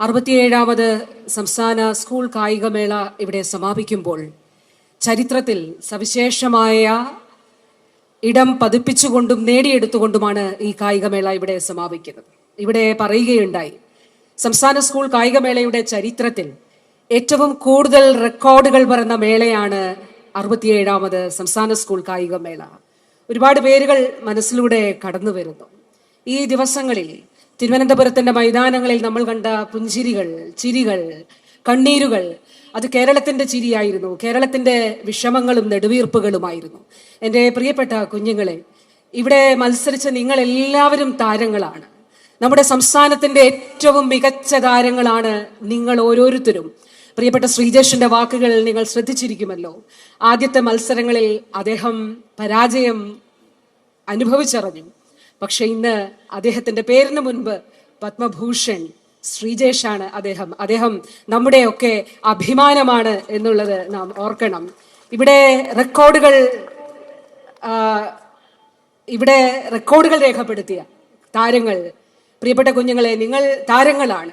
അറുപത്തിയേഴാമത് സംസ്ഥാന സ്കൂൾ കായികമേള ഇവിടെ സമാപിക്കുമ്പോൾ ചരിത്രത്തിൽ സവിശേഷമായ ഇടം പതിപ്പിച്ചുകൊണ്ടും നേടിയെടുത്തുകൊണ്ടുമാണ് ഈ കായികമേള ഇവിടെ സമാപിക്കുന്നത്. ഇവിടെ പറയുകയുണ്ടായി സംസ്ഥാന സ്കൂൾ കായികമേളയുടെ ചരിത്രത്തിൽ ഏറ്റവും കൂടുതൽ റെക്കോർഡുകൾ പറഞ്ഞ മേളയാണ് അറുപത്തിയേഴാമത് സംസ്ഥാന സ്കൂൾ കായികമേള. ഒരുപാട് പേരുകൾ മനസ്സിലൂടെ കടന്നു വരുന്നു ഈ ദിവസങ്ങളിൽ തിരുവനന്തപുരത്തിന്റെ മൈതാനങ്ങളിൽ നമ്മൾ കണ്ട പുഞ്ചിരികൾ ചിരികൾ കണ്ണീരുകൾ അത് കേരളത്തിന്റെ ചിരിയായിരുന്നു. കേരളത്തിന്റെ വിഷമങ്ങളും നെടുവീർപ്പുകളുമായിരുന്നു. എന്റെ പ്രിയപ്പെട്ട കുഞ്ഞുങ്ങളെ ഇവിടെ മത്സരിച്ച നിങ്ങൾ എല്ലാവരും താരങ്ങളാണ്. നമ്മുടെ സംസ്ഥാനത്തിന്റെ ഏറ്റവും മികച്ച താരങ്ങളാണ് നിങ്ങൾ ഓരോരുത്തരും. പ്രിയപ്പെട്ട ശ്രീജേഷിന്റെ വാക്കുകൾ നിങ്ങൾ ശ്രദ്ധിച്ചിരിക്കുമല്ലോ. ആദ്യത്തെ മത്സരങ്ങളിൽ അദ്ദേഹം പരാജയം അനുഭവിച്ചറിഞ്ഞു. പക്ഷെ ഇന്ന് അദ്ദേഹത്തിന്റെ പേരിന് മുൻപ് പത്മഭൂഷൺ ശ്രീജേഷാണ് അദ്ദേഹം. അദ്ദേഹം നമ്മുടെയൊക്കെ അഭിമാനമാണ് എന്നുള്ളത് നാം ഓർക്കണം. ഇവിടെ റെക്കോർഡുകൾ ഇവിടെ റെക്കോർഡുകൾ രേഖപ്പെടുത്തിയ താരങ്ങൾ പ്രിയപ്പെട്ട കുഞ്ഞുങ്ങളെ നിങ്ങൾ താരങ്ങളാണ്.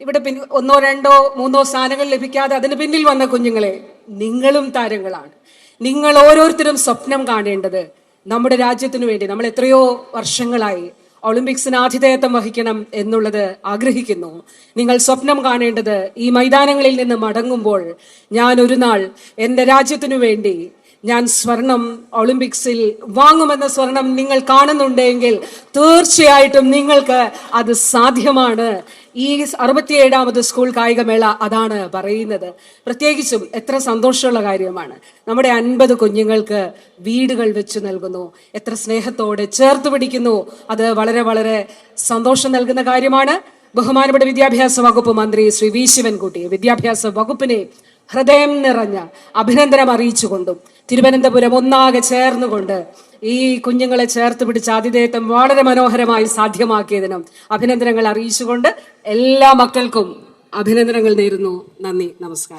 ഇവിടെ പിൻ ഒന്നോ രണ്ടോ മൂന്നോ സ്ഥാനങ്ങൾ ലഭിക്കാതെ അതിന് പിന്നിൽ വന്ന കുഞ്ഞുങ്ങളെ നിങ്ങളും താരങ്ങളാണ്. നിങ്ങൾ ഓരോരുത്തരും സ്വപ്നം കാണേണ്ടത് നമ്മുടെ രാജ്യത്തിനു വേണ്ടി നമ്മൾ എത്രയോ വർഷങ്ങളായി ഒളിമ്പിക്സിന് ആതിഥേയത്വം വഹിക്കണം എന്നുള്ളത് ആഗ്രഹിക്കുന്നു. നിങ്ങൾ സ്വപ്നം കാണേണ്ടത് ഈ മൈതാനങ്ങളിൽ നിന്ന് മടങ്ങുമ്പോൾ ഞാൻ ഒരു നാൾ എന്റെ രാജ്യത്തിനു വേണ്ടി ഞാൻ സ്വർണം ഒളിമ്പിക്സിൽ വാങ്ങുമെന്ന സ്വർണം നിങ്ങൾ കാണുന്നുണ്ടെങ്കിൽ തീർച്ചയായിട്ടും നിങ്ങൾക്ക് അത് സാധ്യമാണ്. ഈ അറുപത്തിയേഴാമത് സ്കൂൾ കായികമേള അതാണ് പറയുന്നത്. പ്രത്യേകിച്ചും എത്ര സന്തോഷമുള്ള കാര്യമാണ്. നമ്മുടെ അൻപത് കുഞ്ഞുങ്ങൾക്ക് വീടുകൾ വെച്ച് നൽകുന്നു. എത്ര സ്നേഹത്തോടെ ചേർത്ത് പിടിക്കുന്നു. അത് വളരെ വളരെ സന്തോഷം നൽകുന്ന കാര്യമാണ്. ബഹുമാനപ്പെട്ട വിദ്യാഭ്യാസ വകുപ്പ് മന്ത്രി ശ്രീ വി ശിവൻകുട്ടി വിദ്യാഭ്യാസ വകുപ്പിനെ ഹൃദയം നിറഞ്ഞ അഭിനന്ദനം അറിയിച്ചുകൊണ്ടും തിരുവനന്തപുരം ഒന്നാകെ ചേർന്നുകൊണ്ട് ഈ കുഞ്ഞുങ്ങളെ ചേർത്ത് പിടിച്ച ആതിഥേയത്വം വളരെ മനോഹരമായി സാധ്യമാക്കിയതിനും അഭിനന്ദനങ്ങൾ അറിയിച്ചുകൊണ്ട് എല്ലാ മക്കൾക്കും അഭിനന്ദനങ്ങൾ നേരുന്നു. നന്ദി. നമസ്കാരം.